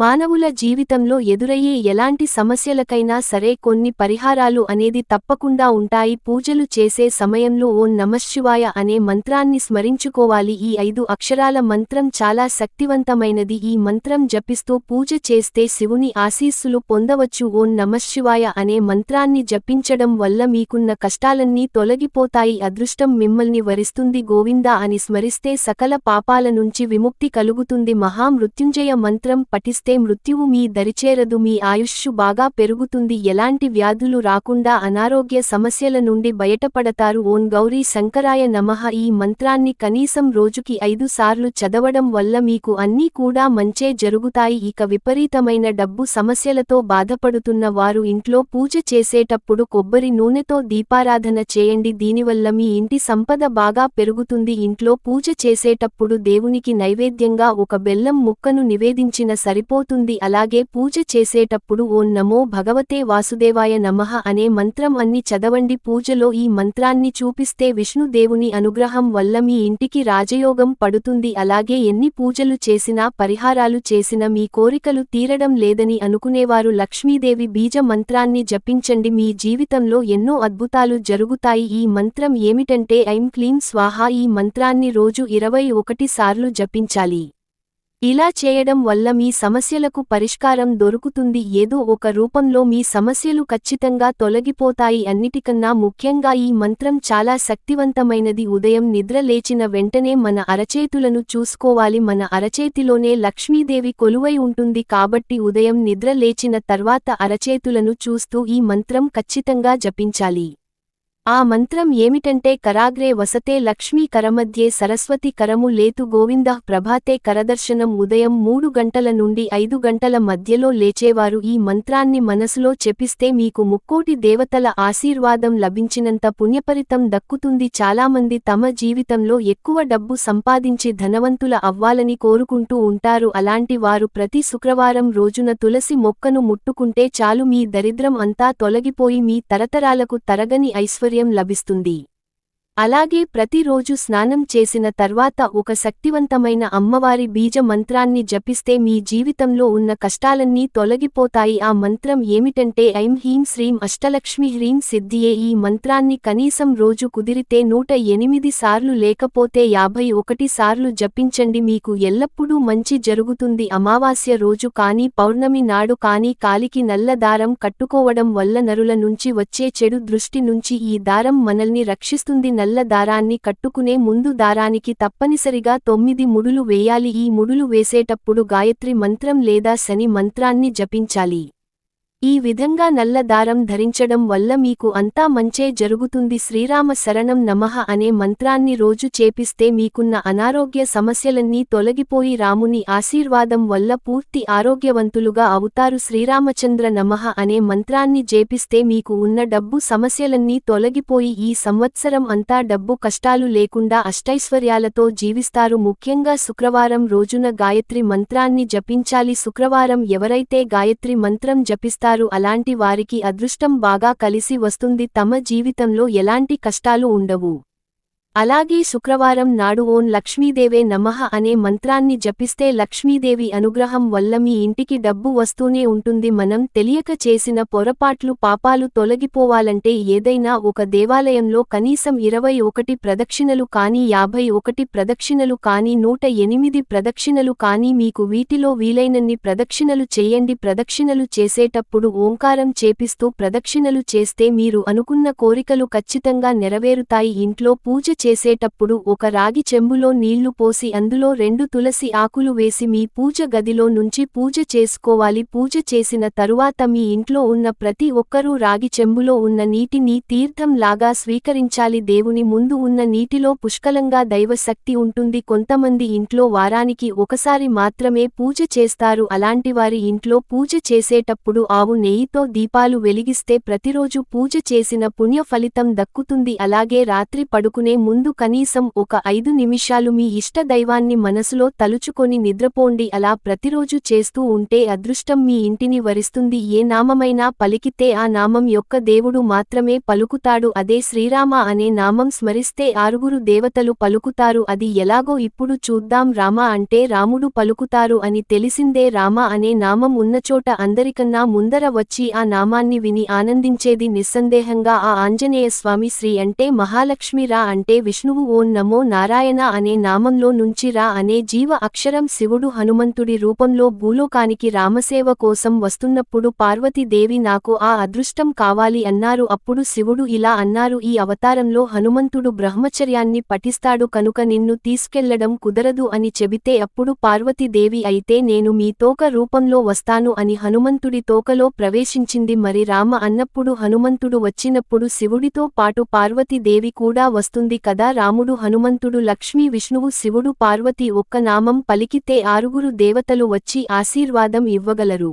మానవుల జీవితంలో ఎదురయ్యే ఎలాంటి సమస్యలకైనా సరే కొన్ని పరిహారాలు అనేది తప్పకుండా ఉంటాయి. పూజలు చేసే సమయంలో ఓం నమశ్శివాయ అనే మంత్రాన్ని స్మరించుకోవాలి. ఈ ఐదు అక్షరాల మంత్రం చాలా శక్తివంతమైనది. ఈ మంత్రం జపిస్తూ పూజ చేస్తే శివుని ఆశీస్సులు పొందవచ్చు. ఓం నమశ్శివాయ అనే మంత్రాన్ని జపించడం వల్ల మీకున్న కష్టాలన్నీ తొలగిపోతాయి. అదృష్టం మిమ్మల్ని వరిస్తుంది. గోవిందా అని స్మరిస్తే సకల పాపాల నుంచి విముక్తి కలుగుతుంది. మహామృత్యుంజయ మంత్రం పఠిస్తూ మృత్యువు మీ దరిచేరదు మీ ఆయుష్షు బాగా పెరుగుతుంది. ఎలాంటి వ్యాధులు రాకుండా అనారోగ్య సమస్యల నుండి బయటపడతారు. ఓం గౌరీ శంకరాయ నమః. ఈ మంత్రాన్ని కనీసం రోజుకి ఐదు సార్లు చదవడం వల్ల మీకు అన్నీ కూడా మంచే జరుగుతాయి. ఇక విపరీతమైన డబ్బు సమస్యలతో బాధపడుతున్న వారు ఇంట్లో పూజ చేసేటప్పుడు కొబ్బరి నూనెతో దీపారాధన చేయండి. దీనివల్ల మీ ఇంటి సంపద బాగా పెరుగుతుంది. ఇంట్లో పూజ చేసేటప్పుడు దేవునికి నైవేద్యంగా ఒక బెల్లం ముక్కను నివేదించిన సరిపోతుంది అలాగే పూజ చేసేటప్పుడు ఓం నమో భగవతే వాసుదేవాయ నమః అనే మంత్రం అన్ని చదవండి. పూజలో ఈ మంత్రాన్ని చూపిస్తే విష్ణుదేవుని అనుగ్రహం వల్ల మీ ఇంటికి రాజయోగం పడుతుంది. అలాగే ఎన్ని పూజలు చేసినా పరిహారాలు చేసినా మీ కోరికలు తీరడం లేదని అనుకునేవారు. లక్ష్మీదేవి బీజ మంత్రాన్ని జపించండి. మీ జీవితంలో ఎన్నో అద్భుతాలు జరుగుతాయి. ఈ మంత్రం ఏమిటంటే ఐం క్లీం స్వాహా ఈ మంత్రాన్ని రోజు ఇరవై ఒకటి సార్లు జపించాలి. ఇలా చేయడం వల్ల మీ సమస్యలకు పరిష్కారం దొరుకుతుంది. ఏదో ఒక రూపంలో మీ సమస్యలు ఖచ్చితంగా తొలగిపోతాయి అన్నిటికన్నా ముఖ్యంగా ఈ మంత్రం చాలా శక్తివంతమైనది. ఉదయం నిద్ర లేచిన వెంటనే మన అరచేతులను చూసుకోవాలి. మన అరచేతిలోనే లక్ష్మీదేవి కొలువై ఉంటుంది కాబట్టి ఉదయం నిద్ర లేచిన తర్వాత అరచేతులను చూస్తూ ఈ మంత్రం ఖచ్చితంగా జపించాలి. ఆ మంత్రం ఏమిటంటే కరాగ్రే వసతే లక్ష్మీ కరమధ్యే సరస్వతి కరము లేతు గోవింద ప్రభాతే కరదర్శనం ఉదయం మూడు గంటల నుండి ఐదు గంటల మధ్యలో లేచేవారు. ఈ మంత్రాన్ని మనసులో చెపిస్తే మీకు ముక్కోటి దేవతల ఆశీర్వాదం లభించినంత పుణ్యపరితం దక్కుతుంది. చాలామంది తమ జీవితంలో ఎక్కువ డబ్బు సంపాదించి ధనవంతుల అవ్వాలని కోరుకుంటూ ఉంటారు. అలాంటి వారు ప్రతి శుక్రవారం రోజున తులసి మొక్కను ముట్టుకుంటే చాలు మీ దరిద్రం అంతా తొలగిపోయి మీ తరతరాలకు తరగని ఐశ్వర్యం లభిస్తుంది. అలాగే ప్రతిరోజు స్నానం చేసిన తర్వాత ఒక శక్తివంతమైన అమ్మవారి బీజ మంత్రాన్ని జపిస్తే మీ జీవితంలో ఉన్న కష్టాలన్నీ తొలగిపోతాయి. ఆ మంత్రం ఏమిటంటే ఐం హీం శ్రీం అష్టలక్ష్మి హ్రీం సిద్ధియే. ఈ మంత్రాన్ని కనీసం రోజు కుదిరితే నూట ఎనిమిది సార్లు లేకపోతే యాభై ఒకటి సార్లు జపించండి. మీకు ఎల్లప్పుడూ మంచి జరుగుతుంది. అమావాస్య రోజు కానీ పౌర్ణమి నాడు కానీ కాలికి నల్ల దారం కట్టుకోవడం వల్ల నరుల నుంచి వచ్చే చెడు దృష్టి నుంచి ఈ దారం మనల్ని రక్షిస్తుంది. నల్ల దారాన్ని కట్టుకునే ముందు దారానికి తప్పనిసరిగా తొమ్మిది ముడులు వేయాలి. ఈ ముడులు వేసేటప్పుడు గాయత్రి మంత్రం లేదా శని మంత్రాన్ని జపించాలి. ఈ విధంగా నల్ల దారం ధరించడం వల్ల మీకు అంతా మంచే జరుగుతుంది. శ్రీరామ శరణం నమః అనే మంత్రాన్ని రోజు చేపిస్తే మీకున్న అనారోగ్య సమస్యలన్నీ తొలగిపోయి రాముని ఆశీర్వాదం వల్ల పూర్తి ఆరోగ్యవంతులుగా అవుతారు. శ్రీరామచంద్ర నమః అనే మంత్రాన్ని జేపిస్తే మీకు ఉన్న డబ్బు సమస్యలన్నీ తొలగిపోయి ఈ సంవత్సరం అంతా డబ్బు కష్టాలు లేకుండా అష్టైశ్వర్యాలతో జీవిస్తారు. ముఖ్యంగా శుక్రవారం రోజున గాయత్రి మంత్రాన్ని జపించాలి. శుక్రవారం ఎవరైతే గాయత్రి మంత్రం జపిస్తారు అలాంటి వారికి అదృష్టం బాగా కలిసి వస్తుంది. తమ జీవితంలో ఎలాంటి కష్టాలు ఉండవు. అలాగే శుక్రవారం నాడు ఓం లక్ష్మీదేవే నమః అనే మంత్రాన్ని జపిస్తే లక్ష్మీదేవి అనుగ్రహం వల్ల మీ ఇంటికి డబ్బు వస్తూనే ఉంటుంది మనం తెలియక చేసిన పొరపాట్లు పాపాలు తొలగిపోవాలంటే ఏదైనా ఒక దేవాలయంలో కనీసం ఇరవై ఒకటి ప్రదక్షిణలు కానీ యాభై ఒకటి ప్రదక్షిణలు కానీ నూట ఎనిమిది ప్రదక్షిణలు కానీ మీకు వీటిలో వీలైనన్ని ప్రదక్షిణలు చేయండి. ప్రదక్షిణలు చేసేటప్పుడు ఓంకారం చేపిస్తూ ప్రదక్షిణలు చేస్తే మీరు అనుకున్న కోరికలు ఖచ్చితంగా నెరవేరుతాయి. ఇంట్లో పూజ చేసేటప్పుడు ఒక రాగి చెంబులో నీళ్ళు పోసి అందులో రెండు తులసి ఆకులు వేసి మీ పూజ గదిలో నుంచి పూజ చేసుకోవాలి. పూజ చేసిన తరువాత మీ ఇంట్లో ఉన్న ప్రతి ఒక్కరూ రాగి చెంబులో ఉన్న నీటిని తీర్థం లాగా స్వీకరించాలి. దేవుని ముందు ఉన్న నీటిలో పుష్కలంగా దైవశక్తి ఉంటుంది. కొంతమంది ఇంట్లో వారానికి ఒకసారి మాత్రమే పూజ చేస్తారు. అలాంటి వారి ఇంట్లో పూజ చేసేటప్పుడు ఆవు నెయ్యితో దీపాలు వెలిగిస్తే ప్రతిరోజు పూజ చేసిన పుణ్య ఫలితం దక్కుతుంది. అలాగే రాత్రి పడుకునే ముందు కనీసం ఒక ఐదు నిమిషాలు మీ ఇష్ట దైవాన్ని మనసులో తలుచుకొని నిద్రపోండి. అలా ప్రతిరోజు చేస్తూ ఉంటే అదృష్టం మీ ఇంటిని వరిస్తుంది. ఏ నామమైనా పలికితే ఆ నామం యొక్క దేవుడు మాత్రమే పలుకుతాడు. అదే శ్రీరామ అనే నామం స్మరిస్తే ఆరుగురు దేవతలు పలుకుతారు. అది ఎలాగో ఇప్పుడు చూద్దాం. రామ అంటే రాముడు పలుకుతారు అని తెలిసిందే. రామ అనే నామం ఉన్నచోట అందరికన్నా ముందర వచ్చి ఆ నామాన్ని విని ఆనందించేది నిస్సందేహంగా ఆ ఆంజనేయ స్వామి శ్రీ అంటే మహాలక్ష్మి రా అంటే విష్ణువు ఓం నమో నారాయణ అనే నామంలో నుంచి రా అనే జీవ అక్షరం శివుడు హనుమంతుడి రూపంలో భూలోకానికి రామసేవ కోసం వస్తున్నప్పుడు పార్వతీదేవి నాకు ఆ అదృష్టం కావాలి అన్నారు. అప్పుడు శివుడు ఇలా అన్నారు ఈ అవతారంలో హనుమంతుడు బ్రహ్మచర్యాన్ని పఠిస్తాడు కనుక నిన్ను తీసుకెళ్ళడం కుదరదు అని చెబితే అప్పుడు పార్వతీదేవి అయితే నేను మీ తోక రూపంలో వస్తాను అని హనుమంతుడి తోకలో ప్రవేశించింది. మరి రామ అన్నప్పుడు హనుమంతుడు వచ్చినప్పుడు శివుడితో పాటు పార్వతీదేవి కూడా వస్తుంది కదా రాముడు హనుమంతుడు లక్ష్మీ విష్ణువు శివుడు పార్వతి ఒక్క నామం పలికితే ఆరుగురు దేవతలు వచ్చి ఆశీర్వాదం ఇవ్వగలరు.